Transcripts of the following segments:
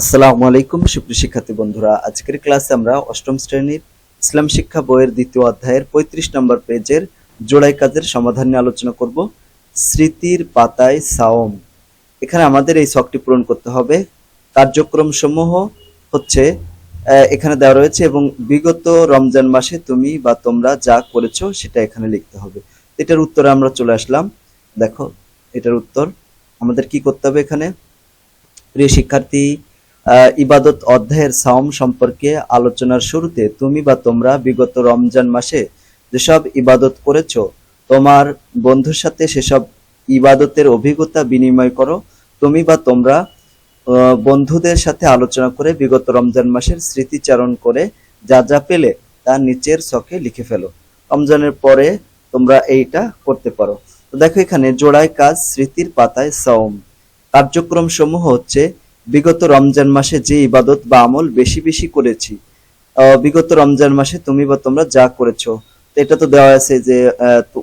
আসসালামু আলাইকুম, সুপ্রিয় শিক্ষার্থী বন্ধুরা। আজকের ক্লাসে আমরা অষ্টম শ্রেণির ইসলাম শিক্ষা বইয়ের দ্বিতীয় অধ্যায়ের পঁয়ত্রিশ নম্বর পেজের জোড়াই কাজের সমাধান নিয়ে আলোচনা করব। স্মৃতির পাতায় সাওম। এখানে আমাদের এই শখটি পূরণ করতে হবে। কার্যক্রম সমূহ হচ্ছে এখানে দেওয়া রয়েছে এবং বিগত রমজান মাসে তুমি বা তোমরা যা করেছ সেটা এখানে লিখতে হবে। এটার উত্তরে আমরা চলে আসলাম। দেখো, এটার উত্তর আমাদের কি করতে হবে এখানে? প্রিয় শিক্ষার্থী ইবাদত অধ্যায়ের সাওম সম্পর্কে আলোচনার শুরুতে তুমি বা তোমরা বিগত রমজান মাসে যেসব ইবাদত করেছ, তোমার বন্ধুর সাথে সেসব ইবাদতের অভিজ্ঞতা বিনিময় করো। তুমি বা তোমরা বন্ধুদের সাথে আলোচনা করে বিগত রমজান মাসের স্মৃতিচারণ করে যা যা পেলে তা নিচের ছকে লিখে ফেলো। রমজানের পরে তোমরা এইটা করতে পারো। দেখো এখানে জোড়ায় কাজ স্মৃতির পাতায় সাওম। কার্যক্রম সমূহ হচ্ছে বিগত রমজান মাসে যে ইবাদত বা আমল বেশি বেশি করেছি বিগত রমজান মাসে তুমি বা তোমরা যা করেছ এটা তো দেওয়া আছে যে তো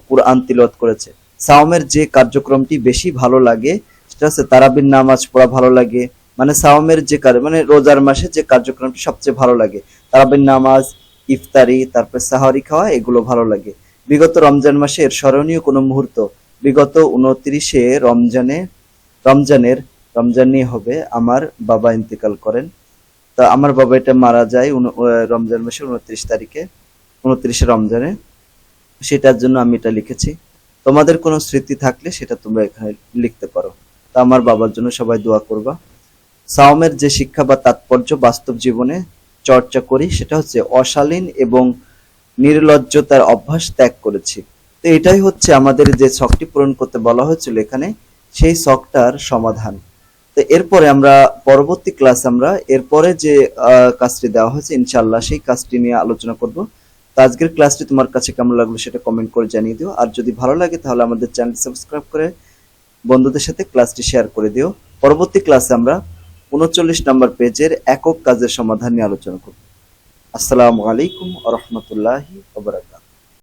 তিলত করেছে। সাওমের যে কার্যক্রমটি বেশি ভালো লাগে, সেটা হচ্ছে তারাবির নামাজ পড়া ভালো লাগে মানে সাওমের যে মানে রোজার মাসে যে কার্যক্রমটি সবচেয়ে ভালো লাগে। তারাবির নামাজ, ইফতারি, তারপর সাহারি খাওয়া, এগুলো ভালো লাগে। বিগত রমজান মাসের স্মরণীয় কোনো মুহূর্ত? বিগত উনত্রিশে রমজানে, রমজানের রমজানই হবে, আমার বাবা ইন্তেকাল করেন। তা আমার বাবা এটা মারা যায় রমজান মাসের উনত্রিশ তারিখে, উনত্রিশে রমজানে। সেটার জন্য আমি এটা লিখেছি। তোমাদের কোনো স্মৃতি থাকলে সেটা তোমরা এখানে লিখতে পারো। তা আমার বাবার জন্য সবাই দোয়া করবা। সাওমের যে শিক্ষা বা তাৎপর্য বাস্তব জীবনে চর্চা করি, সেটা হচ্ছে অশালীন এবং নির্লজ্জতার অভ্যাস ত্যাগ করেছি। তো এটাই হচ্ছে আমাদের যে শখটি পূরণ করতে বলা হয়েছিল এখানে, সেই শখটার সমাধান। তো এরপরে আমরা পরবর্তী ক্লাস আমরা, এরপরে যে কাজটি দেওয়া হয়েছে ইনশাল্লাহ সেই কাজটি নিয়ে আলোচনা করব। তো আজকের ক্লাসটি তোমার কাছে কেমন লাগল সেটা কমেন্ট করে জানিয়ে দিও। আর যদি ভালো লাগে তাহলে আমাদের চ্যানেল সাবস্ক্রাইব করে বন্ধুদের সাথে ক্লাসটি শেয়ার করে দিও। পরবর্তী ক্লাসে আমরা উনচল্লিশ নম্বর পেজের একক কাজের সমাধান নিয়ে আলোচনা করব। আসসালামু আলাইকুম আ